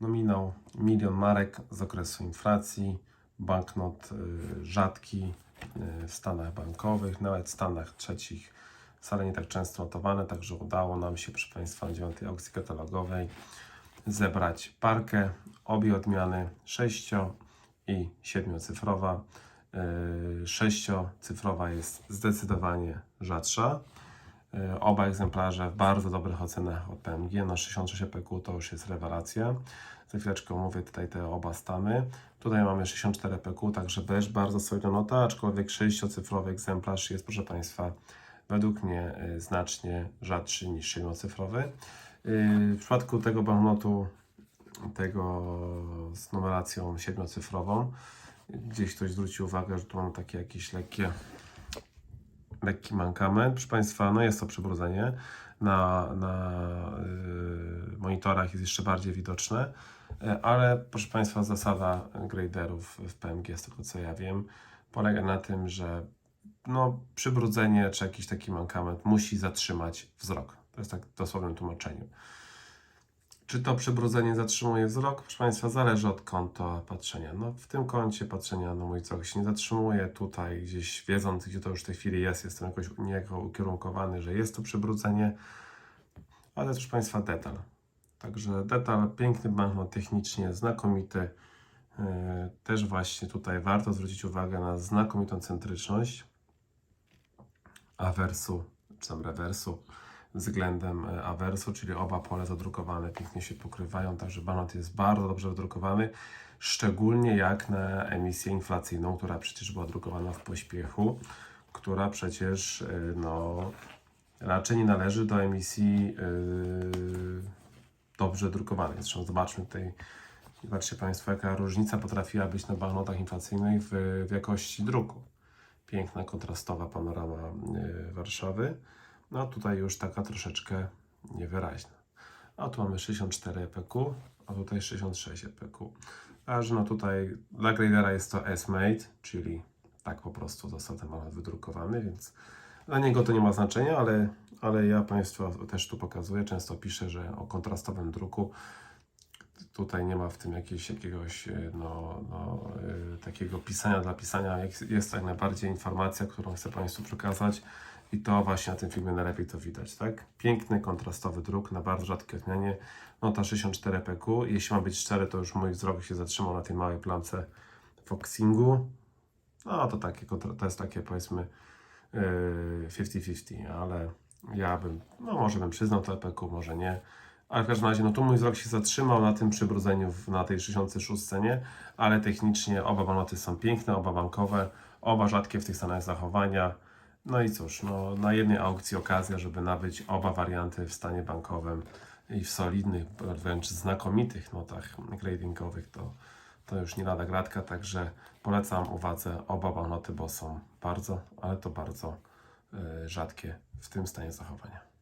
Nominał milion marek z okresu inflacji, banknot y, rzadki y, w Stanach bankowych, nawet w Stanach trzecich wcale nie tak często notowane, także udało nam się, proszę Państwa, na dziewiątej aukcji katalogowej zebrać parkę, obie odmiany 6 i 7-cyfrowa. Yy, Sześciocyfrowa jest zdecydowanie rzadsza. Yy, Oba egzemplarze w bardzo dobrych ocenach od PMG. Na 66 PQ to już jest rewelacja. Za chwileczkę omówię tutaj te oba stany. Tutaj mamy 64 PQ, także też bardzo solidna nota, aczkolwiek sześciocyfrowy egzemplarz jest, proszę Państwa, według mnie y, znacznie rzadszy niż siedmiocyfrowy. Y, W przypadku tego banknotu, tego z numeracją siedmiocyfrową, gdzieś ktoś zwrócił uwagę, że tu mam takie jakieś lekkie, lekki mankament. Proszę Państwa, no jest to przybrudzenie. Na, na y, monitorach jest jeszcze bardziej widoczne, y, ale proszę Państwa, zasada graderów w PMG, z tego co ja wiem, polega na tym, że no, przybrudzenie czy jakiś taki mankament musi zatrzymać wzrok. To jest tak dosłownym tłumaczeniu. Czy to przybrudzenie zatrzymuje wzrok? Proszę Państwa, zależy od kąta patrzenia. No, w tym kącie patrzenia no, mój wzrok się nie zatrzymuje. Tutaj gdzieś wiedząc, gdzie to już w tej chwili jest, jestem jakoś niejako ukierunkowany, że jest to przybrudzenie. Ale proszę Państwa, detal. Także detal, piękny banknot technicznie, znakomity. Yy, Też właśnie tutaj warto zwrócić uwagę na znakomitą centryczność awersu, czy tam rewersu względem e, awersu, czyli oba pole zadrukowane pięknie się pokrywają, także banknot jest bardzo dobrze wydrukowany, szczególnie jak na emisję inflacyjną, która przecież była drukowana w pośpiechu, która przecież e, no, raczej nie należy do emisji yy, dobrze drukowanej. Zresztą zobaczmy tutaj, zobaczcie Państwo, jaka różnica potrafiła być na banknotach inflacyjnych w, w jakości druku piękna, kontrastowa panorama y, Warszawy. No tutaj już taka troszeczkę niewyraźna. A tu mamy 64 EPQ, a tutaj 66 EPQ. Aż no tutaj dla gradera jest to S-Mate, czyli tak po prostu ten moment wydrukowany, więc dla niego to nie ma znaczenia, ale, ale ja Państwu też tu pokazuję, często piszę, że o kontrastowym druku tutaj nie ma w tym jakiegoś, jakiegoś e, no, no, e, takiego pisania dla pisania. Jest tak najbardziej informacja, którą chcę Państwu przekazać i to właśnie na tym filmie najlepiej to widać, tak? Piękny, kontrastowy druk na bardzo rzadkiej odmianie. Nota 64 PQ. Jeśli ma być szczery, to już mój wzrok się zatrzymał na tej małej plamce Foxingu. No to takie, to jest takie powiedzmy e, 50-50, ale ja bym, no może bym przyznał to EPQ, może nie. Ale w każdym razie, no tu mój wzrok się zatrzymał na tym przybrudzeniu w, na tej 66 scenie, ale technicznie oba banknoty są piękne, oba bankowe, oba rzadkie w tych stanach zachowania. No i cóż, no, na jednej aukcji okazja, żeby nabyć oba warianty w stanie bankowym i w solidnych, wręcz znakomitych notach gradingowych, to, to już nie lada gratka, także polecam uwadze oba banknoty, bo są bardzo, ale to bardzo y, rzadkie w tym stanie zachowania.